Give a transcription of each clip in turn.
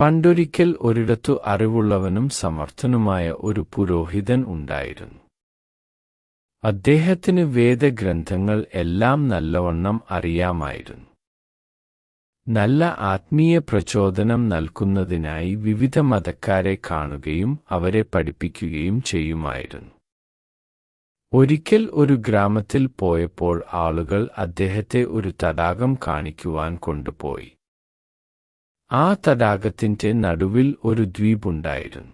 പണ്ടൊരിക്കൽ ഒരിടത്തു അറിവുള്ളവനും സമർത്ഥനുമായ ഒരു പുരോഹിതൻ ഉണ്ടായിരുന്നു. അദ്ദേഹത്തിന് വേദഗ്രന്ഥങ്ങൾ എല്ലാം നല്ലവണ്ണം അറിയാമായിരുന്നു. നല്ല ആത്മീയ പ്രചോദനം നൽകുന്നതിനായി വിവിധ മതക്കാരെ കാണുകയും അവരെ പഠിപ്പിക്കുകയും ചെയ്യുമായിരുന്നു. ഒരിക്കൽ ഒരു ഗ്രാമത്തിൽ പോയപ്പോൾ ആളുകൾ അദ്ദേഹത്തെ ഒരു തടാകം കാണിക്കുവാൻ കൊണ്ടുപോയി. ആ തടാകത്തിന്റെ നടുവിൽ ഒരു ദ്വീപുണ്ടായിരുന്നു.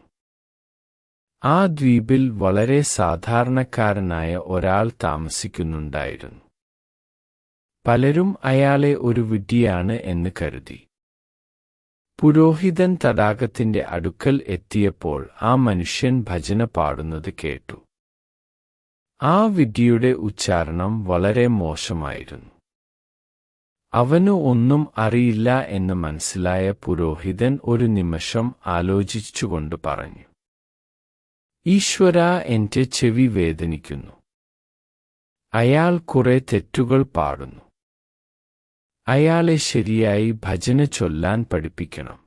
ആ ദ്വീപിൽ വളരെ സാധാരണക്കാരനായ ഒരാൾ താമസിക്കുന്നുണ്ടായിരുന്നു. പലരും അയാളെ ഒരു വിഡ്ഢിയാണ് എന്ന് കരുതി. പുരോഹിതൻ തടാകത്തിന്റെ അടുക്കൽ എത്തിയപ്പോൾ ആ മനുഷ്യൻ ഭജന പാടുന്നത് കേട്ടു. ആ വിഡ്ഢിയുടെ ഉച്ചാരണം വളരെ മോശമായിരുന്നു. അവനു ഒന്നും അറിയില്ല എന്ന് മനസ്സിലായ പുരോഹിതൻ ഒരു നിമിഷം ആലോചിച്ചുകൊണ്ട് പറഞ്ഞു. ഈശ്വര എന്റെ ചെവി വേദനിക്കുന്നു. അയാൾ കുറെ തെറ്റുകൾ പാടുന്നു. അയാളെ ശരിയായി ഭജന ചൊല്ലാൻ പഠിപ്പിക്കണം.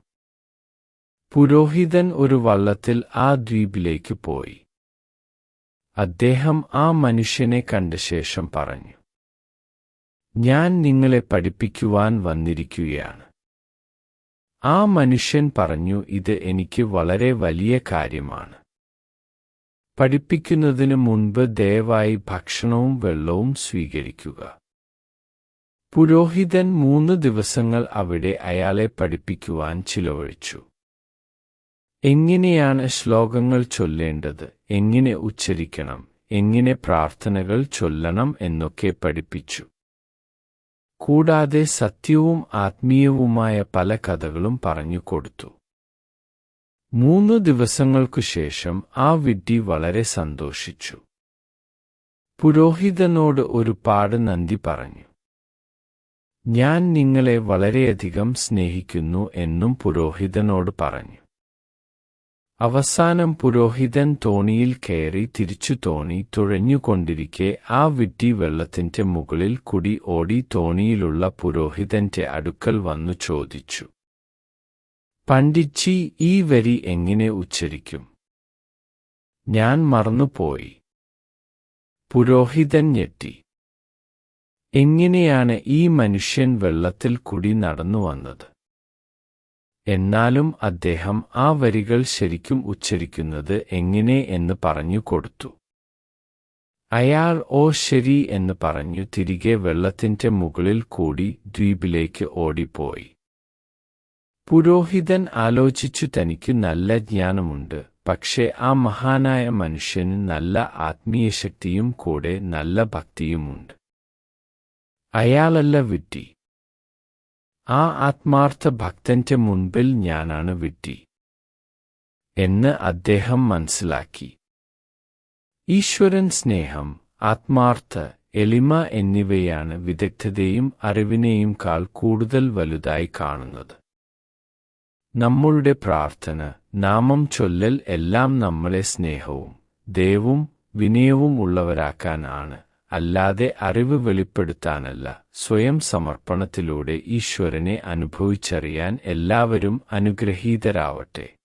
പുരോഹിതൻ ഒരു വള്ളത്തിൽ ആ ദ്വീപിലേക്ക് പോയി. അദ്ദേഹം ആ മനുഷ്യനെ കണ്ട ശേഷം പറഞ്ഞു. ഞാൻ നിങ്ങളെ പഠിപ്പിക്കുവാൻ വന്നിരിക്കുകയാണ്. ആ മനുഷ്യൻ പറഞ്ഞു ഇത് എനിക്ക് വളരെ വലിയ കാര്യമാണ്. പഠിപ്പിക്കുന്നതിനു മുൻപ് ദയവായി ഭക്ഷണവും വെള്ളവും സ്വീകരിക്കുക. പുരോഹിതൻ മൂന്ന് ദിവസങ്ങൾ അവിടെ അയാളെ പഠിപ്പിക്കുവാൻ ചിലവഴിച്ചു. എങ്ങനെയാണ് ശ്ലോകങ്ങൾ ചൊല്ലേണ്ടത്? എങ്ങനെ ഉച്ചരിക്കണം? എങ്ങനെ പ്രാർത്ഥനകൾ ചൊല്ലണം എന്നൊക്കെ പഠിപ്പിച്ചു. കൂടാതെ സത്യവും ആത്മീയവുമായ പല കഥകളും പറഞ്ഞുകൊടുത്തു മൂന്ന് ദിവസങ്ങൾക്കു ശേഷം ആ വിഡ്ഢി വളരെ സന്തോഷിച്ചു. പുരോഹിതനോട് ഒരു പാട് നന്ദി പറഞ്ഞു. ഞാൻ നിങ്ങളെ വളരെയധികം സ്നേഹിക്കുന്നു എന്നും പുരോഹിതനോട് പറഞ്ഞു. അവസാനം പുരോഹിതൻ തോണിയിൽ കയറി തിരിച്ചു തോണി തുഴഞ്ഞുകൊണ്ടിരിക്കെ ആ വിട്ടി വെള്ളത്തിന്റെ മുകളിൽ കുടി ഓടി തോണിയിലുള്ള പുരോഹിതന്റെ അടുക്കൽ വന്നു ചോദിച്ചു പണ്ഡിച്ചി ഈ വരി എങ്ങനെ ഉച്ചരിക്കും? ഞാൻ മറന്നുപോയി. പുരോഹിതൻ ഞെട്ടി എങ്ങനെയാണ് ഈ മനുഷ്യൻ വെള്ളത്തിൽ കുടി നടന്നു വന്നത് എന്നാലും അദ്ദേഹം ആ വരികൾ ശരിക്കും ഉച്ചരിക്കുന്നത് എങ്ങനെ എന്ന് പറഞ്ഞു കൊടുത്തു. അയാൾ ഓ ശരി എന്ന് പറഞ്ഞു തിരികെ വെള്ളത്തിന്റെ മുകളിൽ കൂടി ദ്വീപിലേക്ക് ഓടിപ്പോയി. പുരോഹിതൻ ആലോചിച്ചു തനിക്ക് നല്ല ജ്ഞാനമുണ്ട് പക്ഷേ ആ മഹാനായ മനുഷ്യന് നല്ല ആത്മീയശക്തിയും കൂടെ നല്ല ഭക്തിയുമുണ്ട്. അയാളല്ല വിഡ്ഢി ആ ആത്മാർത്ഥ ഭക്തന്റെ മുൻപിൽ ഞാനാണ് വിഡ്ഢി എന്ന് അദ്ദേഹം മനസ്സിലാക്കി. ഈശ്വരൻ സ്നേഹം ആത്മാർത്ഥ എളിമ എന്നിവയാണ് വിദഗ്ധതയും അറിവിനെയും കാൾ കൂടുതൽ വലുതായി കാണുന്നത്. നമ്മളുടെ പ്രാർത്ഥന നാമം ചൊല്ലൽ എല്ലാം നമ്മളെ സ്നേഹവും ദയവും വിനയവും ഉള്ളവരാക്കാൻ ആണ് അല്ലാതെ അറിവ് വെളിപ്പെടുത്താനല്ല. സ്വയം സമർപ്പണത്തിലൂടെ ഈശ്വരനെ അനുഭവിച്ചറിയാൻ എല്ലാവരും അനുഗ്രഹീതരാവട്ടെ.